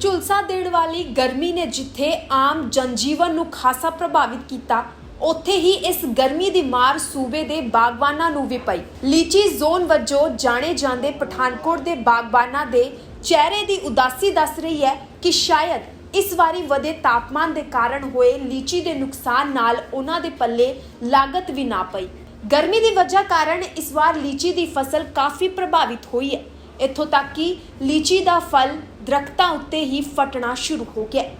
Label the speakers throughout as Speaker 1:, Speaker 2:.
Speaker 1: ਝੁਲਸਾ ਦੇਣ ਵਾਲੀ ਗਰਮੀ ਨੇ ਜਿੱਥੇ ਆਮ ਜਨਜੀਵਨ ਨੂੰ ਖਾਸਾ ਪ੍ਰਭਾਵਿਤ ਕੀਤਾ, ਉੱਥੇ ਹੀ ਇਸ ਗਰਮੀ ਦੀ ਮਾਰ ਸੂਬੇ ਦੇ ਬਾਗਬਾਨਾਂ ਨੂੰ ਵੀ ਪਈ। ਲੀਚੀ ਜ਼ੋਨ ਵਜੋਂ ਜਾਣੇ ਜਾਂਦੇ ਪਠਾਨਕੋਟ ਦੇ ਬਾਗਬਾਨਾਂ ਦੇ ਚਿਹਰੇ ਦੀ ਉਦਾਸੀ ਦੱਸ ਰਹੀ ਹੈ ਕਿ ਸ਼ਾਇਦ ਇਸ ਵਾਰੀ ਵਧੇ ਤਾਪਮਾਨ ਦੇ ਕਾਰਨ ਹੋਏ ਲੀਚੀ ਦੇ ਨੁਕਸਾਨ ਨਾਲ ਉਹਨਾਂ ਦੇ ਪੱਲੇ ਲਾਗਤ ਵੀ ਨਾ ਪਈ। ਗਰਮੀ ਦੀ ਵਜ੍ਹਾ ਕਾਰਨ ਇਸ ਵਾਰ ਲੀਚੀ ਦੀ ਫਸਲ ਕਾਫੀ ਪ੍ਰਭਾਵਿਤ ਹੋਈ ਹੈ। ਇੱਥੋਂ ਤੱਕ ਕਿ ਲੀਚੀ ਦਾ ਫਲ ਦਰਖਤਾਂ ਉੱਤੇ ਹੀ ਫਟਣਾ ਸ਼ੁਰੂ ਹੋ ਗਿਆ। ਹੈ।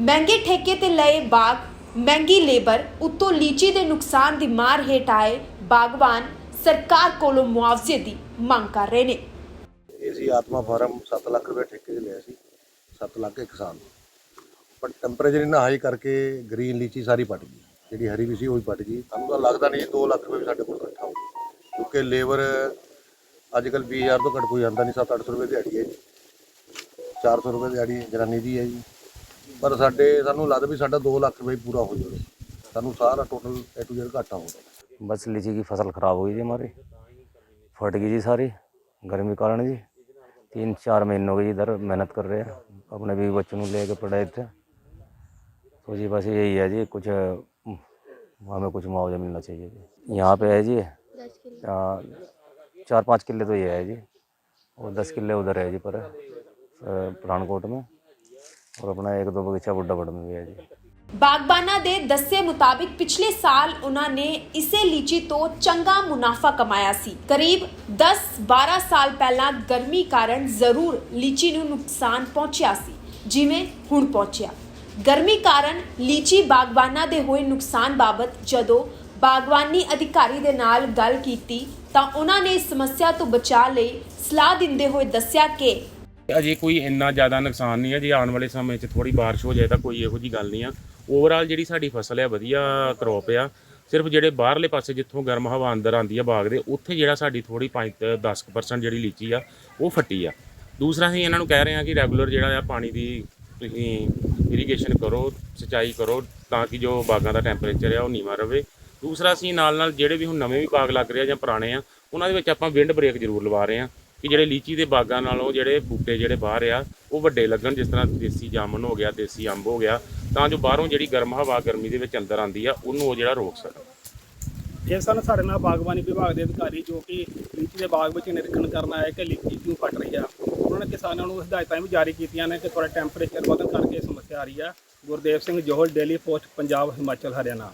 Speaker 1: ਮਹਿੰਗੇ ਠੇਕੇ ਤੇ ਲਏ ਬਾਗ, ਮਹਿੰਗੀ ਲੇਬਰ, ਉੱਤੋਂ ਲੀਚੀ ਦੇ ਨੁਕਸਾਨ ਦੀ ਮਾਰ ਹੇਠ ਆਏ ਬਾਗਬਾਨ ਸਰਕਾਰ ਕੋਲੋਂ ਮੁਆਵਜ਼ੇ ਦੀ ਮੰਗ ਕਰ ਰਹੇ ਨੇ।
Speaker 2: ਇਹ ਸੀ ਆਤਮਾ ਫਾਰਮ 7 ਲੱਖ ਰੁਪਏ ਠੇਕੇ 'ਤੇ ਲਿਆ ਸੀ 7 ਲੱਖ ਇੱਕ ਸਾਲ ਪਰ ਟੈਂਪਰੇਚਰ ਇੰਨਾ ਹਾਈ ਕਰਕੇ ਗ੍ਰੀਨ ਲੀਚੀ ਸਾਰੀ ਪੱਟ ਗਈ, ਜਿਹੜੀ ਹਰੀ ਵੀ ਸੀ ਉਹ ਵੀ ਪੱਟ ਗਈ। ਸਾਨੂੰ ਤਾਂ ਲੱਗਦਾ ਨਹੀਂ 2 ਲੱਖ ਰੁਪਏ ਵੀ ਸਾਡੇ ਕੋਲ ਇਕੱਠਾ ਹੋ ਕਿਉਂਕਿ ਲੇਬਰ ਅੱਜ ਕੱਲ 20000 ਤੋਂ ਘੱਟ ਕੋਈ ਆਉਂਦਾ ਨਹੀਂ 7-800 ਰੁਪਏ ਦਿਹਾੜੀ ਹੈ ਜੀ। 400 ਰੁਪਏ ਦਿਹਾੜੀ ਜਨਾਨੀ ਦੀ ਹੈ ਜੀ ਪਰ ਸਾਡੇ ਸਾਨੂੰ ਲੱਗਦਾ ਵੀ ਸਾਡਾ 2 ਲੱਖ ਰੁਪਏ ਪੂਰਾ ਹੋ ਜਾਵੇ ਸਾਨੂੰ ਸਾਰਾ ਟੋਟਲ ਏ ਟੂ ਜ਼ੈਡ ਘਾਟਾ ਹੋਗਾ
Speaker 3: बस लीची की फसल खराब हुई थी हमारी फट गई जी सारी गर्मी कारण जी तीन चार महीनों की इधर मेहनत कर रहे हैं अपने भी बच्चों को लेके पढ़ाए थे तो जी बस यही है जी कुछ अम, हमें कुछ मुआवजा मिलना चाहिए जी यहाँ पे है जी आ, चार पाँच किले तो ये है जी और दस किले उधर है जी पर अ, पठानकोट में और अपना एक दो बगीचा बुड्ढापुर में भी है जी
Speaker 1: ਬਾਗਬਾਨਾਂ ਦੇ ਦੱਸੇ ਮੁਤਾਬਿਕ ਪਿਛਲੇ ਸਾਲ ਉਹਨਾਂ ਨੇ ਇਸੇ ਲੀਚੀ ਤੋਂ ਚੰਗਾ ਮੁਨਾਫਾ ਕਮਾਇਆ ਸੀ ਕਰੀਬ 10-12 ਸਾਲ ਪਹਿਲਾਂ ਗਰਮੀ ਕਾਰਨ ਜ਼ਰੂਰ ਲੀਚੀ ਨੂੰ ਨੁਕਸਾਨ ਪਹੁੰਚਿਆ ਸੀ ਜਿਵੇਂ ਹੁਣ ਪਹੁੰਚਿਆ ਗਰਮੀ ਕਾਰਨ ਲੀਚੀ ਬਾਗਬਾਨਾਂ ਦੇ ਹੋਏ ਨੁਕਸਾਨ ਬਾਬਤ ਜਦੋਂ ਬਾਗਬਾਨੀ ਅਧਿਕਾਰੀ ਦੇ ਨਾਲ ਗੱਲ ਕੀਤੀ ਤਾਂ ਉਹਨਾਂ ਨੇ ਇਸ ਸਮੱਸਿਆ ਤੋਂ ਬਚਾਅ ਲਈ ਸਲਾਹ ਦਿੰਦੇ ਹੋਏ ਦੱਸਿਆ ਕਿ
Speaker 4: ਅਜੇ ਕੋਈ ਇੰਨਾ ਜ਼ਿਆਦਾ ਨੁਕਸਾਨ ਨਹੀਂ ਹੈ। ਜੇ ਆਉਣ ਵਾਲੇ ਸਮੇਂ 'ਚ ਥੋੜੀ ਬਾਰਿਸ਼ ਹੋ ਜਾਏ ਤਾਂ ਕੋਈ ਇਹੋ ਜੀ ਗੱਲ ਨਹੀਂ ਆ। ਓਵਰਆਲ ਜਿਹੜੀ ਸਾਡੀ ਫਸਲ ਹੈ, ਵਧੀਆ ਕਰੋਪ ਆ। ਸਿਰਫ ਜਿਹੜੇ ਬਾਹਰਲੇ ਪਾਸੇ ਜਿੱਥੋਂ ਗਰਮ ਹਵਾ ਅੰਦਰ ਆਉਂਦੀ ਆ ਬਾਗ ਦੇ, ਉੱਥੇ ਜਿਹੜਾ ਸਾਡੀ ਥੋੜੀ 5 10% ਜਿਹੜੀ ਲੀਚੀ ਆ, ਉਹ ਫੱਟੀ ਆ। ਦੂਸਰਾ ਅਸੀਂ ਇਹਨਾਂ ਨੂੰ ਕਹਿ ਰਹੇ ਹਾਂ ਕਿ ਰੈਗੂਲਰ ਜਿਹੜਾ ਆ ਪਾਣੀ ਦੀ ਤੁਸੀਂ ਇਰੀਗੇਸ਼ਨ ਕਰੋ, ਸਿੰਚਾਈ ਕਰੋ ਤਾਂ ਕਿ ਜੋ ਬਾਗਾਂ ਦਾ ਟੈਂਪਰੇਚਰ ਆ ਉਹ ਨੀਵਾਂ ਰਵੇ। ਦੂਸਰਾ ਅਸੀਂ ਨਾਲ ਨਾਲ ਜਿਹੜੇ ਵੀ ਹੁਣ ਨਵੇਂ ਵੀ ਬਾਗ ਲੱਗ ਰਹੇ ਆ ਜਾਂ ਪੁਰਾਣੇ ਆ, ਉਹਨਾਂ ਦੇ ਵਿੱਚ ਆਪਾਂ ਵਿੰਡ ਬ੍ਰੇਕ ਜ਼ਰੂਰ ਲਵਾ ਰਹੇ ਆ। ਕਿ ਜਿਹੜੇ ਲੀਚੀ ਦੇ ਬਾਗਾਂ ਨਾਲੋਂ ਜਿਹੜੇ ਬੂਟੇ ਜਿਹੜੇ ਬਾਹਰ ਆ, ਉਹ ਵੱਡੇ ਲੱਗਣ, ਜਿਸ ਤਰ੍ਹਾਂ ਦੇਸੀ ਜਾਮਨ ਹੋ ਗਿਆ, ਦੇਸੀ ਅੰਬ ਹੋ ਗਿਆ, ਤਾਂ ਜੋ ਬਾਹਰੋਂ ਜਿਹੜੀ ਗਰਮ ਹਵਾ, ਗਰਮੀ ਦੇ ਵਿੱਚ ਅੰਦਰ ਆਉਂਦੀ ਆ, ਉਹਨੂੰ ਉਹ ਜਿਹੜਾ ਰੋਕ ਸਕਣ।
Speaker 5: ਇਹ ਸਨ ਸਾਡੇ ਨਾਲ ਬਾਗਬਾਨੀ ਵਿਭਾਗ ਦੇ ਅਧਿਕਾਰੀ ਜੋ ਕਿ ਲੀਚੀ ਦੇ ਬਾਗ ਵਿੱਚ ਨਿਰੀਖਣ ਕਰਨ ਆਏ ਕਿ ਲੀਚੀ ਕਿਉਂ ਫਟ ਰਹੀ ਆ, ਉਹਨਾਂ ਨੇ ਕਿਸਾਨਾਂ ਨੂੰ ਹਦਾਇਤਾਂ ਵੀ ਜਾਰੀ ਕੀਤੀਆਂ ਨੇ ਕਿ ਥੋੜਾ ਟੈਂਪਰੇਚਰ ਵਧਣ ਕਰਕੇ ਸਮੱਸਿਆ ਆ ਰਹੀ ਆ। Gurdev Singh Johal daily post Punjab Himachal Haryana